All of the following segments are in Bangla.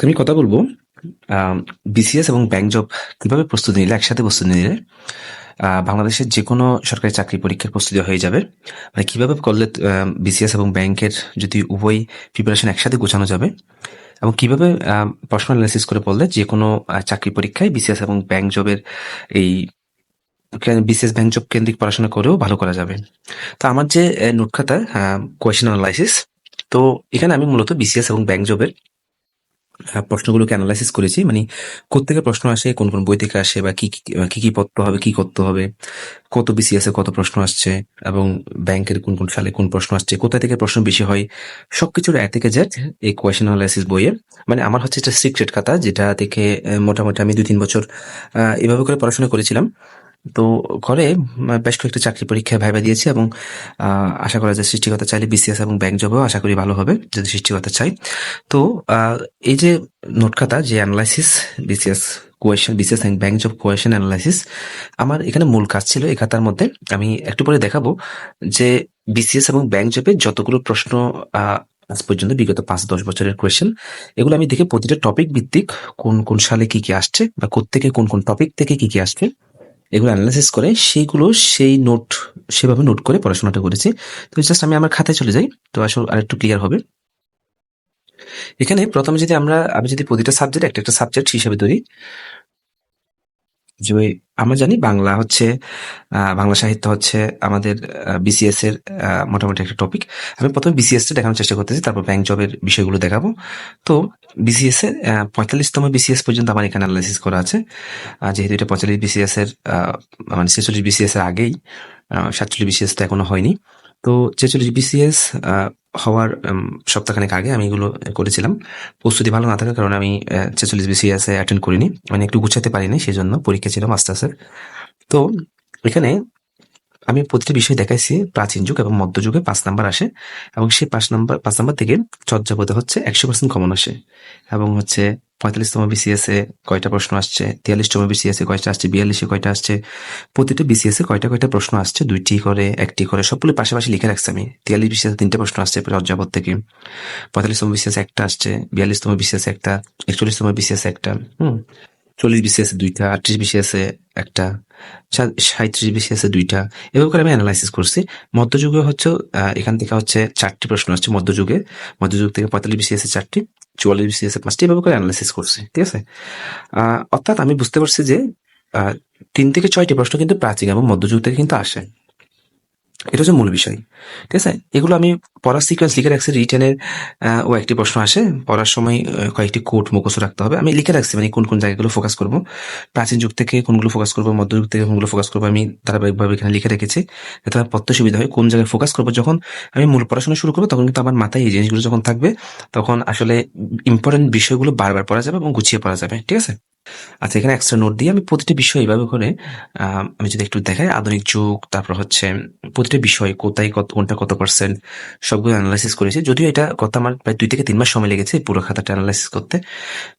আজকে আমি কথা বলব বিসিএস এবং ব্যাংক জব কীভাবে প্রস্তুতি নিলে, একসাথে প্রস্তুতি নিলে বাংলাদেশের যে কোনো সরকারি চাকরি পরীক্ষার প্রস্তুতি হয়ে যাবে। মানে কীভাবে করলে বিসিএস এবং ব্যাংকের যদি উভয় প্রিপারেশন একসাথে গোছানো যাবে এবং কীভাবে প্রশ্ন অ্যানালাইসিস করে পড়লে যে কোনো চাকরি পরীক্ষায় বিসিএস এবং ব্যাংক জবের এই বিসিএস ব্যাংক জব কেন্দ্রিক পড়াশোনা করেও ভালো করা যাবে। তো আমার যে নোট খাতা কোয়েশন অ্যানালাইসিস তো এখানে আমি মূলত বিসিএস এবং ব্যাংক জবের প্রশ্নগুলোকে অ্যানালাইসিস করেছি। মানে কোথেকে প্রশ্ন আসে, কোন কোন বই থেকে আসে, বা কি কি কি পড়তে হবে, কি করতে হবে, কত বিসিএস এ কত প্রশ্ন আসছে, এবং ব্যাংকের কোন কোন সালে কোন প্রশ্ন আসছে কোথা থেকে প্রশ্ন বেশি হয়, সবকিছুর এ থেকে জেড এই কোয়েশন অ্যানালাইসিস বইয়ে মানে আমার হচ্ছে একটা সিক্রেট খাতা, যেটা থেকে মোটামুটি আমি দুই, তিন বছর এভাবে করে পড়াশোনা করেছিলাম। তো উম, বেশ কয়েকটা চাকরি পরীক্ষায় ভাইবা দিয়েছি এবং আশা করা যায় সৃষ্টিকর্তা চাইলে বিসিএস এবং ব্যাংক জবেও আশা করি ভালো হবে যদি সৃষ্টিকর্তা চাই তো এই যে নোট খাতা যে analysis BCS question BCS and bank job question analysis আমার এখানে মূল কাজ ছিল এই খাতার মধ্যে আমি একটু পরে দেখাবো যে বিসিএস এবং ব্যাংক জবে যতগুলো প্রশ্ন আজ পর্যন্ত বিগত পাঁচ দশ বছরের কোয়েশ্চেন এগুলো আমি দেখে প্রতিটা টপিক ভিত্তিক কোন কোন সালে কি কি আসছে বা কোত্থেকে কোন কোন টপিক থেকে কি কি আসছে। এগুলো অ্যানালাইসিস করে সেইগুলো সেই নোট সেভাবে নোট করে পড়াশোনাটা করেছি। তো জাস্ট আমি আমার খাতায় চলে যাই। তো আসলে আরেকটু ক্লিয়ার হবে। এখানে প্রথমে যদি আমরা, আমি যদি প্রতিটা সাবজেক্ট একটা একটা সাবজেক্ট হিসেবে ধরি যে আমরা জানি বাংলা হচ্ছে বাংলা সাহিত্য হচ্ছে আমাদের বিসিএস এর মোটামুটি একটা টপিক আমি প্রথমে বিসিএস টা দেখানোর চেষ্টা করতেছি, তারপর ব্যাংক জবের বিষয়গুলো দেখাবো। তো বিসিএস এর পঁয়তাল্লিশতম বিসিএস পর্যন্ত আমার এখানে অ্যানালাইসিস করা আছে। যেহেতু এটা পঁয়তাল্লিশ বিসিএস এর মানে ছেচল্লিশ বিসিএস এর আগেই সাতচল্লিশ বিসিএস তো এখনও হয়নি। তো ছেচল্লিশ বিসিএস হওয়ার সপ্তাহখানেক আগে আমি এগুলো করেছিলাম। প্রস্তুতি ভালো না থাকার কারণে আমি ছেচল্লিশ বিসিএস অ্যাটেন্ড করিনি। মানে একটু গুছাতে পারিনি সেই জন্য পরীক্ষা ছিল মাস্টার্সের তো এখানে আমি প্রতিটি বিষয় দেখাইছি, প্রাচীন যুগ এবং মধ্যযুগে পাঁচ নাম্বার আসে এবং সেই পাঁচ নাম্বার পাঁচ নাম্বার থেকে চর্যাপদে হচ্ছে একশো পার্সেন্ট কমন আসে এবং হচ্ছে পঁয়তাল্লিশতম বিসিএস কয়টা প্রশ্ন আসছে, তিয়াল্লিশতম বিসিএস কয়টা আসছে, বিয়াল্লিশে কয়টা আসছে, প্রতিটা বিসিএস কয়টা কয়টা প্রশ্ন আসছে, দুইটি করে, একটি করে সবগুলো পাশাপাশি লিখে রাখছি আমি। তিয়াল্লিশ বিসিএস তিনটে প্রশ্ন আসছে চর্যাপদ থেকে। পঁয়তাল্লিশতম বিসিএস একটা আসছে, বিয়াল্লিশতম বিসিএস একটা, একচল্লিশতম বিসিএস একটা, হুম। চল্লিশ বিসি আছে দুইটা, আটত্রিশ বিসি আছে একটা সাঁত্রিশ বিসি আছে দুইটা। এভাবে করে আমি অ্যানালাইসিস করছি। মধ্যযুগে হচ্ছে এখান থেকে হচ্ছে চারটি প্রশ্ন আসছে মধ্যযুগে। মধ্যযুগ থেকে পঁয়তাল্লিশ বিসি আছে চারটি, চুয়াল্লিশ বিসি আছে পাঁচটি, এভাবে করে অ্যানালাইসিস করছি, ঠিক আছে? অর্থাৎ আমি বুঝতে পারছি যে তিন থেকে ছয়টি প্রশ্ন কিন্তু প্রাচীন এবং মধ্যযুগ থেকে কিন্তু আসে। এটা হচ্ছে মূল বিষয়। ঠিক আছে? এগুলো আমি পড়ার সিকোয়েন্স লিখে রাখছি। রিটেনের ও একটি প্রশ্ন আসে। পড়ার সময় কয়েকটি কোড মুখস্থ রাখতে হবে। আমি লিখে রাখছি মানে কোন কোন জায়গাগুলো ফোকাস করব। প্রাচীন যুগ থেকে কোনগুলো ফোকাস করব মধ্যযুগ থেকে কোনগুলো ফোকাস করব আমি ধারাবাহিকভাবে এখানে লিখে রেখেছি। যাতে আমার পড়তে সুবিধা হয় কোন জায়গায় ফোকাস করব। যখন আমি মূল পড়াশোনা শুরু করব, তখন কিন্তু আমার মাথায় এই জিনিসগুলো যখন থাকবে, তখন আসলে ইম্পর্টেন্ট বিষয়গুলো বারবার পড়া যাবে এবং গুছিয়ে পড়া যাবে। ঠিক আছে? আচ্ছা এখানে এক্সট্রা নোট দিয়ে আমি প্রতিটি বিষয় এইভাবে করে আমি যদি একটু দেখাই, আধুনিক যুগ, তারপর হচ্ছে প্রতিটা বিষয়, কোথায় কত, কোনটা কত পার্সেন্ট সবগুলো অ্যানালাইসিস করেছি। যদিও এটা কত আমার প্রায় দুই থেকে তিন মাস সময় লেগেছে পুরো খাতাটা অ্যানালাইসিস করতে।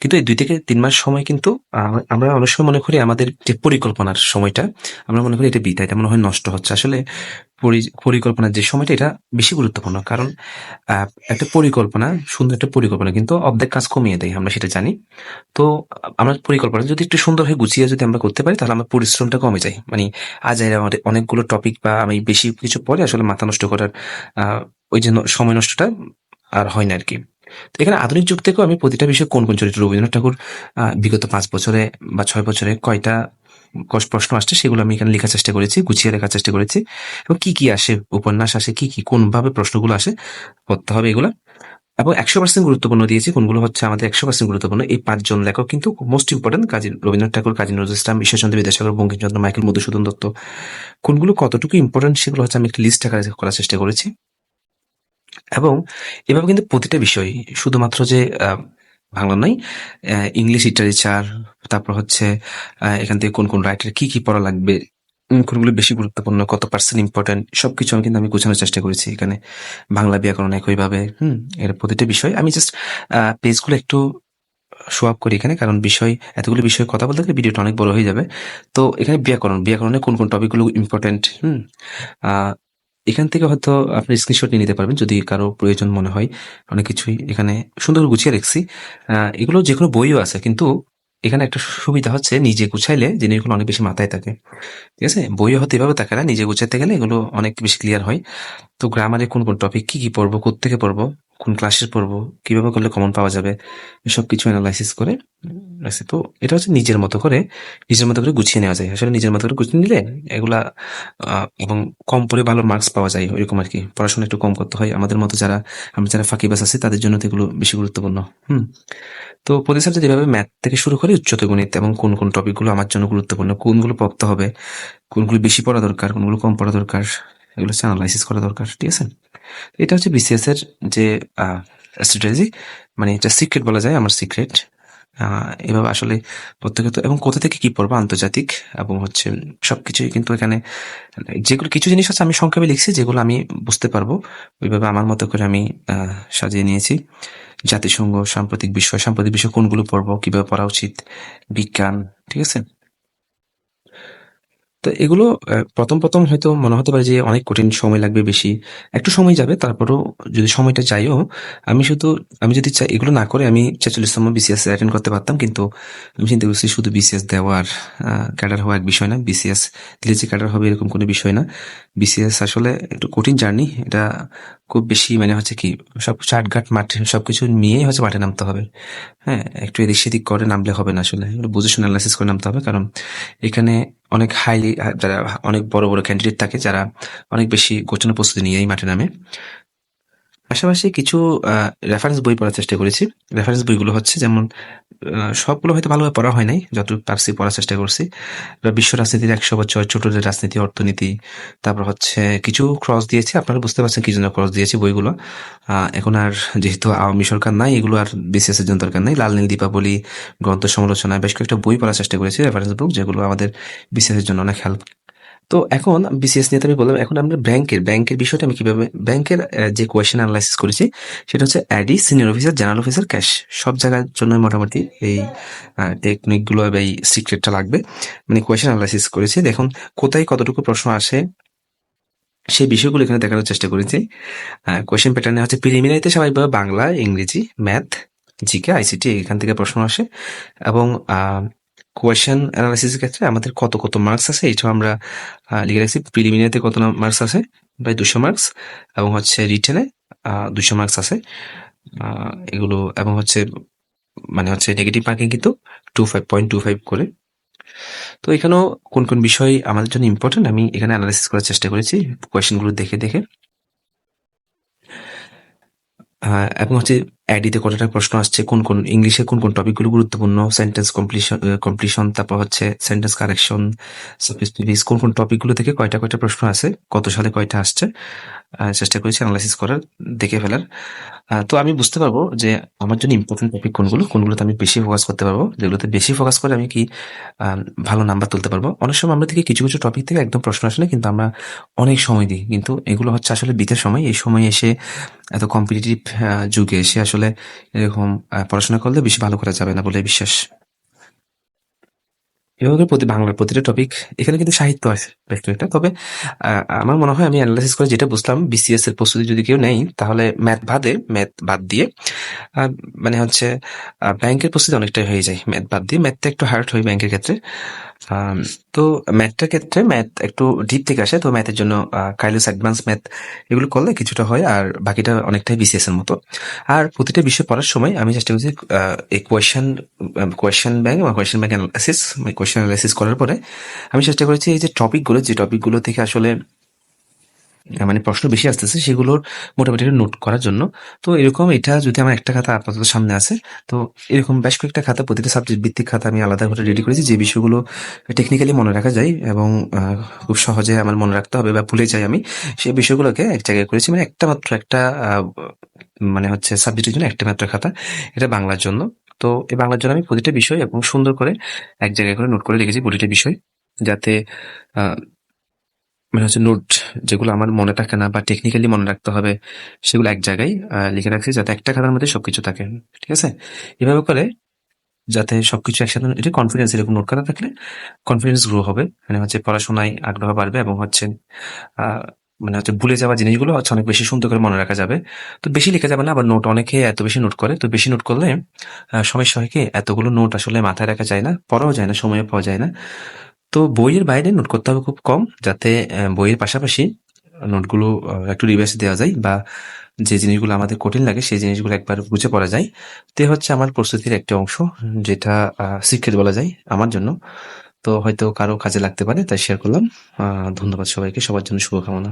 কিন্তু এই দুই থেকে তিন মাস সময় কিন্তু আমরা অনেক সময় মনে করি আমাদের যে পরিকল্পনার সময়টা, আমরা মনে করি এটা বিতা এটা মনে হয় নষ্ট হচ্ছে। আসলে পরি- পরিকল্পনার যে সময়টা, এটা বেশি গুরুত্বপূর্ণ। কারণ একটা পরিকল্পনা, সুন্দর একটা পরিকল্পনা, কিন্তু অর্ধেক কাজ কমিয়ে দেয়, আমরা সেটা জানি। তো, আমরা পরিকল্পনা, যদি একটু সুন্দর হয়ে গুছিয়ে যদি আমরা করতে পারি, তাহলে আমার পরিশ্রমটা কমে যায়। মানে আজ অনেকগুলো টপিক বা আমি বেশি কিছু পরে আসলে মাথা নষ্ট করার ওই যে ন- সময় নষ্টটা আর হয় না আর কি। তো এখানে আধুনিক যুগ থেকেও আমি প্রতিটা বিষয়ে কোন কোন চরিত্র, রবীন্দ্রনাথ ঠাকুর বিগত পাঁচ বছরে বা ছয় বছরে কয়টা প্রশ্ন আসছে, সেগুলো আমি এখানে লেখার চেষ্টা করেছি, গুছিয়ে লেখার চেষ্টা করেছি। এবং কি কি আসে, উপন্যাস আসে, কি কি কোন ভাবে প্রশ্নগুলো আসে পড়তে হবে এগুলো। এবং একশো পার্সেন্ট গুরুত্বপূর্ণ দিয়েছি, কোনগুলো হচ্ছে আমাদের একশো পার্সেন্ট গুরুত্বপূর্ণ। এই পাঁচজন লেখক কিন্তু most important Kazi Rabindranath Thakur, Kazi Nazrul Islam, Ishwarchandra Vidyasagar, Bankimchandra Michael, Madhusudan Dutta. কোনগুলো কতটুকু ইম্পর্টেন্ট সেগুলো হচ্ছে আমি একটা লিস্ট আকারে করার চেষ্টা করেছি। এবং এভাবে কিন্তু প্রতিটা বিষয়, শুধুমাত্র যে বাংলা নয় ইংলিশ লিটারেচার তারপর হচ্ছে এখান থেকে কোন কোন রাইটার কি কি পড়া লাগবে কোনগুলো বেশি গুরুত্বপূর্ণ, কত পার্সেন্ট ইম্পর্টেন্ট সবকিছু আমি কিন্তু আমি গোছানোর চেষ্টা করেছি এখানে। বাংলা ব্যাকরণ একইভাবে হুম, এর প্রতিটা বিষয়, আমি জাস্ট পেজগুলো একটু শো আপ করি এখানে, কারণ বিষয়, এতগুলো বিষয়ে কথা বলতে গেলে ভিডিওটা অনেক বড় হয়ে যাবে। তো এখানে ব্যাকরণ, ব্যাকরণে কোন কোন টপিকগুলো ইম্পর্টেন্ট হুম এখান থেকে হয়তো আপনি স্ক্রিনশট নিয়ে নিতে পারবেন যদি কারও প্রয়োজন মনে হয়। অনেক কিছুই এখানে সুন্দর গুছিয়ে রেখেছি। এগুলো যে কোনো বইও আছে, কিন্তু এখানে একটা সুবিধা হচ্ছে নিজে গুছাইলে জিনিসগুলো অনেক বেশি মাথায় থাকে। ঠিক আছে? বইও হয়তো এভাবে থাকে না, নিজে গুছাইতে গেলে এগুলো অনেক বেশি ক্লিয়ার হয়। তো গ্রামারে কোন কোন টপিক কি কি পড়ব, কোত্থেকে পড়ব? কোন ক্লাসে পড়ব, কীভাবে করলে কমন পাওয়া যাবে, এসব কিছু অ্যানালাইসিস করে রাখছি। তো এটা হচ্ছে নিজের মতো করে, নিজের মতো করে গুছিয়ে নেওয়া যায়। আসলে নিজের মতো করে গুছিয়ে নিলে এগুলা এবং কম পড়ে ভালো মার্কস পাওয়া যায়, ওইরকম আর কি পড়াশোনা একটু কম করতে হয়। আমাদের মতো যারা, আমরা যারা ফাঁকিবাস আছি, তাদের জন্য তো এগুলো বেশি গুরুত্বপূর্ণ। হুম? তো প্রতি সাবজেক্ট যেভাবে ম্যাথ থেকে শুরু করে উচ্চতর গণিত এবং কোন কোন টপিকগুলো আমার জন্য গুরুত্বপূর্ণ, কোনগুলো পড়তে হবে, কোনগুলো বেশি পড়া দরকার, কোনগুলো কম পড়া দরকার, এগুলো হচ্ছে অ্যানালাইসিস করা দরকার। ঠিক আছে? এটা হচ্ছে বিসিএস এর যে স্ট্র্যাটেজি মানে এটা সিক্রেট বলা যায়, আমার সিক্রেট এভাবে আসলে প্রত্যেকত এবং কোথা থেকে কি পড়ব আন্তর্জাতিক, এবং হচ্ছে সবকিছুই কিন্তু এখানে, যেগুলো কিছু জিনিস আছে আমি সংক্ষেপে লিখছি, যেগুলো আমি বুঝতে পারব। ওইভাবে আমার মতো করে আমি সাজিয়ে নিয়েছি। জাতিসংঘ, সাম্প্রতিক বিষয় সাম্প্রতিক বিষয় কোনগুলো পড়ব, কীভাবে পড়া উচিত, বিজ্ঞান, ঠিক আছে? তো এগুলো প্রথম প্রথম হয়তো মনে হতে পারে যে অনেক কঠিন সময় লাগবে বেশি। একটু সময় যাবে, তারপরেও যদি সময়টা চাইও, আমি শুধু, আমি যদি চাই এগুলো না করে আমি ছেচল্লিশতম বিসিএস অ্যাটেন্ড করতে পারতাম, কিন্তু আমি চিন্তা করছি শুধু বিসিএস দেওয়ার ক্যাডার হওয়া এক বিষয় না। বিসিএস দিলে যে ক্যাডার হবে এরকম কোনো বিষয় না। বিসিএস আসলে একটু কঠিন জার্নি, এটা খুব বেশি মানে হচ্ছে কি, সব চাটঘাট মাঠে, সবকিছু নিয়েই হচ্ছে মাঠে নামতে হবে। হ্যাঁ একটু এদিক সেদিক করে নামলে হবে না আসলে। বুঝে শুনে অ্যানালাইসিস করে নামতে হবে, কারণ এখানে অনেক হাইলি যারা অনেক বড় বড় ক্যান্ডিডেট থাকে, যারা অনেক বেশি গোছানো প্রস্তুতি নিয়ে এই মাঠে নামে। পাশাপাশি কিছু রেফারেন্স বই পড়ার চেষ্টা করেছি। রেফারেন্স বইগুলো হচ্ছে যেমন সবগুলো হয়তো ভালোভাবে পড়া হয় নাই, যতটুকু পারছি পড়ার চেষ্টা করছি। বিশ্ব রাজনীতির একশো বছর ছোটদের রাজনীতি, অর্থনীতি, তারপর হচ্ছে কিছু ক্রস দিয়েছি। আপনারা বুঝতে পারছেন কি জন্য ক্রস দিয়েছি বইগুলো। এখন আর যেহেতু আওয়ামী সরকার নাই, এগুলো আর বিসিএস এর জন্য দরকার নাই। লাল নীল দীপাবলি, গ্রন্থ সমালোচনা, বেশ কয়েকটা বই পড়ার চেষ্টা করেছি রেফারেন্স বুক যেগুলো আমাদের বিসিএস এর জন্য অনেক হেল্প তো এখন বিসিএস নিয়ে আমি বললাম, এখন আমরা ব্যাংকের ব্যাংকের বিষয়টা আমি কীভাবে, ব্যাংকের যে কোয়েশ্চেন অ্যানালাইসিস করেছি, সেটা হচ্ছে AD senior officer general officer cash সব জায়গার জন্য মোটামুটি এই টেকনিকগুলো বা এই সিক্রেটটা লাগবে। মানে কোয়েশ্চেন অ্যানালাইসিস করেছি। দেখুন, কোথায় কতটুকু প্রশ্ন আসে, সেই বিষয়গুলো এখানে দেখানোর চেষ্টা করেছি। কোয়েশ্চেন প্যাটার্নে হচ্ছে প্রিলিমিনারিতে স্বাভাবিকভাবে বাংলা, ইংরেজি ম্যাথ জিকে আইসিটি এখান থেকে প্রশ্ন আসে। এবং কোয়েশ্চেন অ্যানালাইসিসের ক্ষেত্রে আমাদের কত কত মার্কস আছে? এটাও আমরা লিখে রাখছি। প্রিলিমিনারিতে কত মার্কস আছে? প্রায় দুশো মার্কস এবং হচ্ছে রিটেনে দুশো মার্কস আছে। এগুলো এবং হচ্ছে মানে হচ্ছে নেগেটিভ মার্কিং কিন্তু two five point two five করে। তো এখানেও কোন কোন বিষয় আমাদের জন্য ইম্পর্টেন্ট আমি এখানে অ্যানালাইসিস করার চেষ্টা করেছি কোয়েশ্চেনগুলো দেখে দেখে। এবং হচ্ছে অ্যাডিতে কতটা প্রশ্ন আসছে, কোন কোন ইংলিশে কোন কোন টপিকগুলো গুরুত্বপূর্ণ সেন্টেন্স কমপ্লিশন কমপ্লিশন তারপর হচ্ছে সেন্টেন্স কারেকশন সাবস্পিস কোন কোন টপিকগুলো থেকে কয়টা কয়টা প্রশ্ন আছে কত সালে কয়টা আসছে চেষ্টা করেছি অ্যানালাইসিস করার, দেখে ফেলার। তো আমি বুঝতে পারব যে আমার জন্য ইম্পর্টেন্ট টপিক কোনগুলো, কোনগুলোতে আমি বেশি ফোকাস করতে পারব, যেগুলোতে বেশি ফোকাস করে আমি কি ভালো নাম্বার তুলতে পারব। অনেক সময় আমরা থেকে কিছু কিছু টপিক থেকে একদম প্রশ্ন আসে না, কিন্তু আমরা অনেক সময় দিই। কিন্তু এগুলো হচ্ছে আসলে বিতের সময়। এই সময় এসে এত কম্পিটিটিভ যুগে এসে আসলে এরকম পড়াশোনা করলে বেশি ভালো করা যাবে না বলে বিশ্বাস। এভাবে প্রতি বাংলার প্রতিটা টপিক এখানে কিন্তু সাহিত্য আছে কয়েকটা। তবে আমার মনে হয় আমি অ্যানালাইসিস করে যেটা বুঝলাম বিসিএস এর প্রস্তুতি যদি কেউ নেই তাহলে ম্যাথ বাদে ম্যাথ বাদ দিয়ে মানে হচ্ছে ব্যাংকের প্রস্তুতি অনেকটাই হয়ে যায় ম্যাথ বাদ দিয়ে। ম্যাথটা একটু হার্ড হয় ব্যাংকের ক্ষেত্রে। আম, তো ম্যাথটার ক্ষেত্রে ম্যাথ একটু ডিপ থেকে আসে তো ম্যাথের জন্য কাইলোস অ্যাডভান্স ম্যাথ এগুলো করলে কিছুটা হয় আর বাকিটা অনেকটাই বিসিএস এর মতো। আর প্রতিটা বিষয় পড়ার সময় আমি চেষ্টা করছি আহ, এই কোয়েশন কোয়েশন ব্যাংক বা question bank analysis question analysis করার পরে আমি চেষ্টা করেছি এই যে টপিকগুলো যে টপিকগুলো থেকে আসলে মানে প্রশ্ন বেশি আসতেছে, সেগুলোর মোটামুটি নোট করার জন্য। তো এরকম এটা যদি আমার একটা খাতা আপাতত সামনে আছে, তো এরকম বেশ কয়েকটা খাতা, প্রতিটা সাবজেক্ট ভিত্তিক খাতা আমি আলাদা করে রেডি করেছি, যে বিষয়গুলো টেকনিক্যালি মনে রাখা যায় এবং খুব সহজে আমার মনে রাখতে হবে বা ভুলে যাই আমি, সেই বিষয়গুলোকে এক জায়গায় করেছি। মানে একটা মাত্র একটা মানে হচ্ছে সাবজেক্টের জন্য একটা মাত্র খাতা, এটা বাংলার জন্য। তো এই বাংলার জন্য আমি প্রতিটা বিষয় এবং সুন্দর করে এক জায়গায় করে নোট করে রেখেছি, প্রতিটা বিষয়, যাতে মানে হচ্ছে নোট যেগুলো আমার মনে থাকে না বা টেকনিক্যালি মনে রাখতে হবে, সেগুলো এক জায়গায় লিখে রাখছি যাতে একটা খাতার মধ্যে সবকিছু থাকে, ঠিক আছে? এভাবে করে যাতে সবকিছু একসাথে, এটা কনফিডেন্স এরকম নোট করা থাকলে কনফিডেন্স গ্রো হবে মানে হচ্ছে পড়াশোনায় আগ্রহ বাড়বে এবং হচ্ছে মানে হচ্ছে ভুলে যাওয়া জিনিসগুলো হচ্ছে অনেক বেশি সুন্দর করে মনে রাখা যাবে। তো বেশি লেখা যাবে না, আবার নোট অনেকে এত বেশি নোট করে, তো বেশি নোট করলে সমস্যা হয় কি, এতগুলো নোট আসলে মাথায় রাখা যায় না, পড়াও যায় না সময় পাওয়া যায় না। তো বইয়ের বাইরে নোট করতে হবে খুব কম, যাতে বইয়ের পাশাপাশি নোটগুলো একটু রিভাইস দেওয়া যায় বা যে জিনিসগুলো আমাদের কঠিন লাগে সেই জিনিসগুলো একবার বুঝে পড়া যায়। তো হচ্ছে আমার প্রস্তুতির একটা অংশ যেটা সিক্রেট বলা যায় আমার জন্য। তো হয়তো কারও কাজে লাগতে পারে, তাই শেয়ার করলাম। ধন্যবাদ সবাইকে, সবার জন্য শুভকামনা।